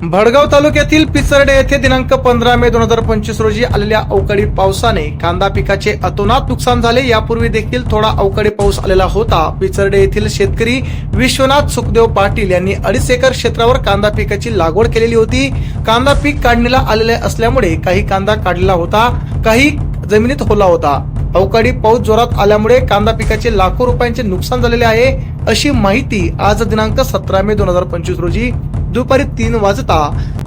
भडगाव तालुक्यातील पिसर्डे येथे दिनांक पंधरा मे दोन हजार पंचवीस रोजी आलेल्या अवकाळी पावसाने कांदा पिकाचे अतोनात नुकसान झाले. यापूर्वी देखील थोडा अवकाळी पाऊस आलेला होता. पिचर्डे येथील शेतकरी विश्वनाथ सुखदेव पाटील यांनी अडीच एकर क्षेत्रावर कांदा पिकाची लागवड केलेली होती. कांदा पीक काढणीला आलेले असल्यामुळे काही कांदा काढलेला होता काही जमिनीत होला होता. अवकाळी पाऊस जोरात आल्यामुळे कांदा पिकाचे लाखो रुपयांचे नुकसान झालेले आहे अशी माहिती आज दिनांक सतरा मे दोन हजार पंचवीस रोजी दुपारी तीन वाजता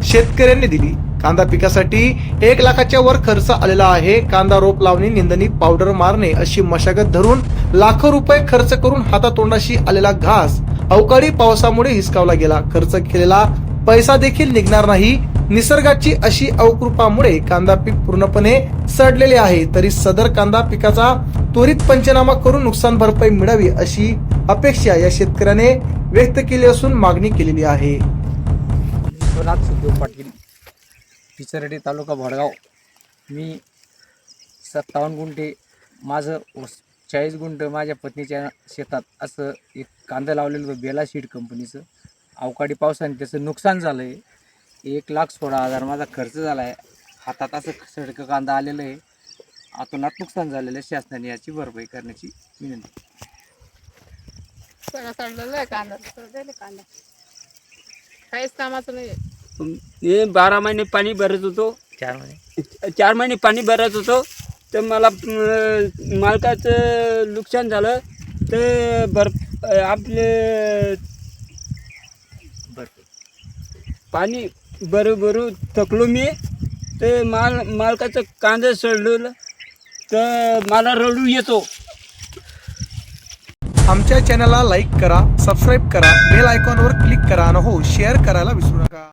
शेतकऱ्यांनी दिली. कांदा पिकासाठी एक लाखाच्या वर खर्च आलेला आहे. कांदा रोप लावणे निंदणी पावडर मारणे अशी मशागत धरून लाखो रुपये खर्च करून हातातोंडाशी आलेला घास अवकाळी पावसामुळे हिसकावला गेला. खर्च केलेला पैसा देखील निघणार नाही. निसर्गाची अशी अवकृपामुळे कांदा पीक पूर्णपणे सडलेले आहे. तरी सदर कांदा पिकाचा त्वरित पंचनामा करून नुकसान भरपाई मिळावी अशी अपेक्षा या शेतकऱ्याने व्यक्त केली असून मागणी केलेली आहे. विश्वनाथ सुखदेव पाटील पिचरडे तालुका भडगाव. मी सत्तावन्न गुंठे माझं चाळीस गुंठ माझ्या पत्नीच्या शेतात असं एक कांदा लावलेलं होतं बेला सीड कंपनीचं. अवकाळी पावसाने त्याचं नुकसान झालं आहे एक लाख सोळा हजार माझा खर्च झाला आहे हातात असं सडकं कांदा आलेलं आहे. आतोनात नुकसान झालेलं आहे शासनाने याची भरपाई करण्याची विनंती. सगळं सडलेलं आहे कांदा सडलेलं कांदा? काहीच कामाचं नाही हे बारा महिने पाणी भरत होतो. चार महिने. चार महिने पाणी भरत होतो. तर मला मालकाचं नुकसान झालं. तर भर आपले पाणी भरू भरू थकलो मी. तर माल मालकाचं कांदा सडलं. तर मला रडू येतो. आमच्या चॅनलला लाईक करा सबस्क्राईब करा बेल आयकॉनवर क्लिक करा आणि हो शेअर करायला विसरू नका.